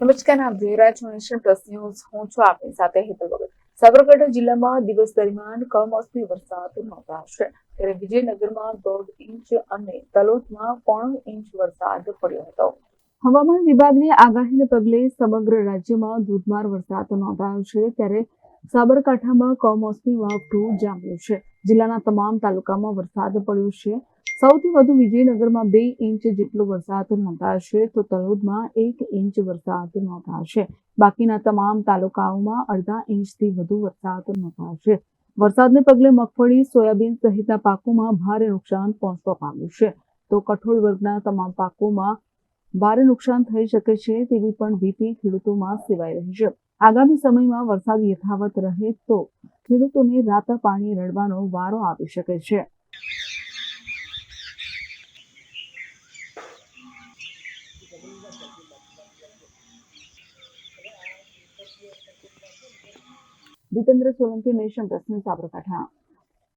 નમસ્કાર આપ જોઈ રહ્યા હું છું આપની સાથે હેતલ વગર સાબરકાંઠા જિલ્લામાં દિવસ દરમિયાન કમોસમી વરસાદ નોંધાશે. ત્યારે વિજયનગરમાં દોઢ ઇંચ અને તલોદમાં પોણો ઇંચ વરસાદ પડ્યો હતો. હવામાન વિભાગની આગાહીને પગલે સમગ્ર રાજ્યમાં ધોધમાર વરસાદ નોંધાયો છે. ત્યારે સાબરકાંઠામાં કમોસમી વાવઠું જામ્યું છે. જિલ્લાના તમામ તાલુકામાં વરસાદ પડ્યો છે. સૌથી વધુ વિજયનગરમાં બે ઇંચ જેટલો વરસાદ નોંધાશે તો તલોદમાં એક ઇંચ વરસાદ નોંધાશે. બાકીના તમામ તાલુકાઓમાં અડધા ઇંચથી વધુ વરસાદ નોંધાશે. વરસાદને પગલે મગફળી, સોયાબીન સહિતના પાકોમાં ભારે નુકસાન પહોંચવા પામ્યું છે. તો કઠોળ વર્ગના તમામ પાકોમાં ભારે નુકસાન થઈ શકે છે તેવી પણ ભીતિ ખેડૂતોમાં સેવાઈ રહી છે. આગામી સમયમાં વરસાદ યથાવત રહે તો ખેડૂતોને રાતા પાણી રડવાનો વારો આવી શકે છે. Jitendra Solanki nation plus Sabarkantha.